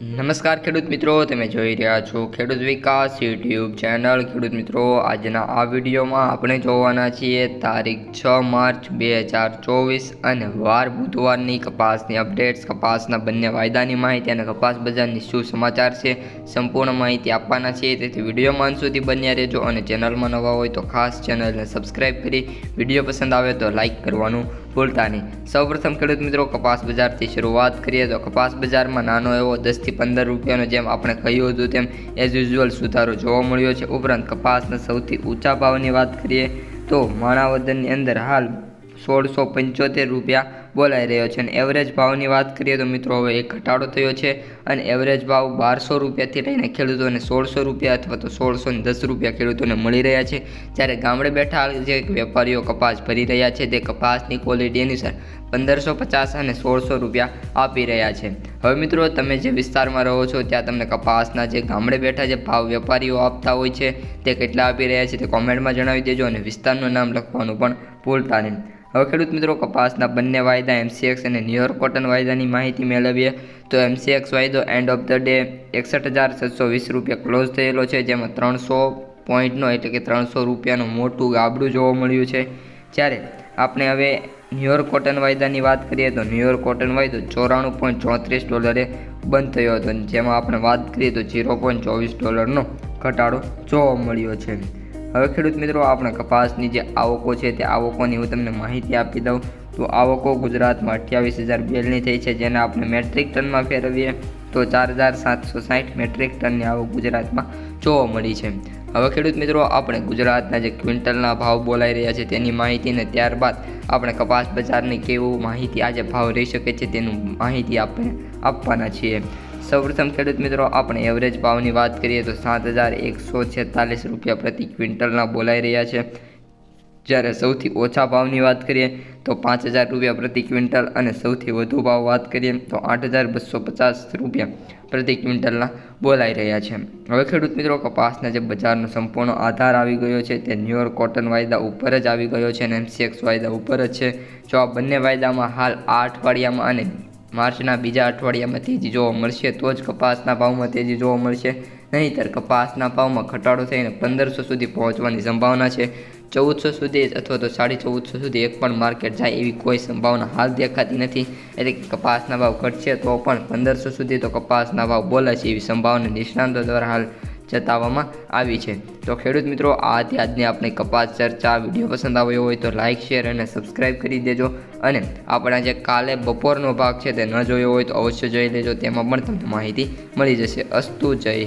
નમસ્કાર ખેડૂત મિત્રો, તમે જોઈ રહ્યા છો ખેડૂત વિકાસ યુટ્યુબ ચેનલ. ખેડૂત મિત્રો, આજના આ વિડીયોમાં આપણે જોવાના છીએ તારીખ છ માર્ચ બે હજાર ચોવીસ અને વાર બુધવારની કપાસની અપડેટ્સ. કપાસના બંને વાયદાની માહિતી અને કપાસ બજારની શું સમાચાર છે સંપૂર્ણ માહિતી આપવાના છીએ. તેથી વિડીયોમાં સુધી બન્યા રહેજો અને ચેનલમાં નવા હોય તો ખાસ ચેનલને સબસ્ક્રાઈબ કરી વીડિયો પસંદ આવે તો લાઇક કરવાનું ભૂલતા નહીં. સૌપ્રથમ ખેડૂત મિત્રો, કપાસ બજારથી શરૂઆત કરીએ. તો કપાસ બજારમાં નાનો એવો દસથી પંદર રૂપિયાનો જેમ આપણે કહ્યું હતું, તેમ એઝ યુઝ્યુઅલ સુધારો જોવા મળ્યો છે. ઉપરાંત કપાસના સૌથી ઊંચા ભાવની વાત કરીએ તો માણાવદરની અંદર હાલ સોળસો પંચોતેર રૂપિયા બોલાઈ રહ્યો છે. અને એવરેજ ભાવની વાત કરીએ તો મિત્રો હવે એક ઘટાડો થયો છે અને એવરેજ ભાવ બારસો રૂપિયાથી લઈને ખેડૂતોને સોળસો રૂપિયા અથવા તો સોળસો ને દસ રૂપિયા ખેડૂતોને મળી રહ્યા છે. જ્યારે ગામડે બેઠા જે વેપારીઓ કપાસ ભરી રહ્યા છે તે કપાસની ક્વોલિટી અનુસાર પંદરસો પચાસ અને સોળસો રૂપિયા આપી રહ્યા છે. હવે મિત્રો તમે જે વિસ્તારમાં રહો છો ત્યાં તમને કપાસના જે ગામડે બેઠા જે ભાવ વેપારીઓ આપતા હોય છે તે કેટલા આપી રહ્યા છે તે કોમેન્ટમાં જણાવી દેજો અને વિસ્તારનું નામ લખવાનું પણ ભૂલતા નહીં. હવે ખેડૂત મિત્રો કપાસના બંને વાયદા એમસીએક્સ અને ન્યુયોર્ક કોટન વાયદાની માહિતી મેળવીએ, તો એમસીએક્સ વાયદો એન્ડ ઓફ ધ ડે એકસઠ હજાર છસો વીસ રૂપિયા ક્લોઝ થયેલો છે, જેમાં ત્રણસો પોઈન્ટનો એટલે કે ત્રણસો રૂપિયાનું મોટું ગાબડું જોવા મળ્યું છે. જ્યારે આપણે હવે ન્યુયોર્ક કોટન વાયદાની વાત કરીએ, તો ન્યુયોર્ક કોટન વાયદો ચોરાણું પોઈન્ટ ચોત્રીસ ડોલરે બંધ થયો હતો, જેમાં આપણે વાત કરીએ, તો ઝીરો પોઈન્ટ ચોવીસ ડોલરનો ઘટાડો જોવા મળ્યો છે. હવે ખેડૂત મિત્રો, આપણે કપાસની જે આવકો છે, તે આવકોની હું તમને માહિતી આપી દઉં. તો આવકો ગુજરાતમાં અઠ્યાવીસ હજાર બેલની થઈ છે, જેને આપણે મેટ્રિક ટનમાં ફેરવીએ, તો ચાર હજાર સાતસો સાઠ મેટ્રિક ટનની આવક ગુજરાતમાં જોવા મળી છે. હવે ખેડૂત મિત્રો, આપણે ગુજરાતના જે ક્વિન્ટલના ભાવ બોલાઈ રહ્યા છે તેની માહિતીને ત્યારબાદ આપણે કપાસ બજારની કેવું માહિતી આજે ભાવ રહી શકે છે તેનું માહિતી આપણે આપવાના છીએ. સૌપ્રથમ ખેડૂત મિત્રો, આપણે એવરેજ ભાવની વાત કરીએ તો સાત હજાર એકસો છેતાલીસ રૂપિયા પ્રતિ ક્વિન્ટલના બોલાઈ રહ્યા છે. જ્યારે સૌથી ઓછા ભાવની વાત કરીએ તો પાંચ હજાર રૂપિયા પ્રતિ ક્વિન્ટલ અને સૌથી વધુ ભાવ વાત કરીએ તો આઠ હજાર બસો પચાસ રૂપિયા પ્રતિ ક્વિન્ટલના બોલાઈ રહ્યા છે. હવે ખેડૂત મિત્રો કપાસના જે બજારનો સંપૂર્ણ આધાર આવી ગયો છે તે ન્યુયોર્ક કોટન વાયદા ઉપર જ આવી ગયો છે અને એમસીએક્સ વાયદા ઉપર જ છે. જો આ બંને વાયદામાં હાલ આ અઠવાડિયામાં અને માર્ચના બીજા અઠવાડિયામાં તેજી જોવા મળશે, તો જ કપાસના ભાવમાં તેજી જોવા મળશે. નહીંતર કપાસના ભાવમાં ઘટાડો થઈને પંદરસો સુધી પહોંચવાની સંભાવના છે. ચૌદસો સુધી અથવા તો સાડી ચૌદસો સુધી એક પણ માર્કેટ જાય એવી કોઈ સંભાવના હાલ દેખાતી નથી. એટલે કે કપાસના ભાવ ઘટશે તો પણ પંદરસો સુધી તો કપાસના ભાવ બોલે છે એવી સંભાવના નિષ્ણાંતો દ્વારા હાલ જતાવવામાં આવી છે. તો ખેડૂત મિત્રો, આ હતી આજની આપણી કપાસ ચર્ચા. વીડિયો પસંદ આવ્યો હોય તો લાઇક શેર અને સબસ્ક્રાઇબ કરી દેજો. અને આપણા જે કાલે બપોરનો ભાગ છે તે ન જોયો હોય તો અવશ્ય જોઈ લેજો. તેમાં પણ તમને માહિતી મળી જશે. અસ્તુ જય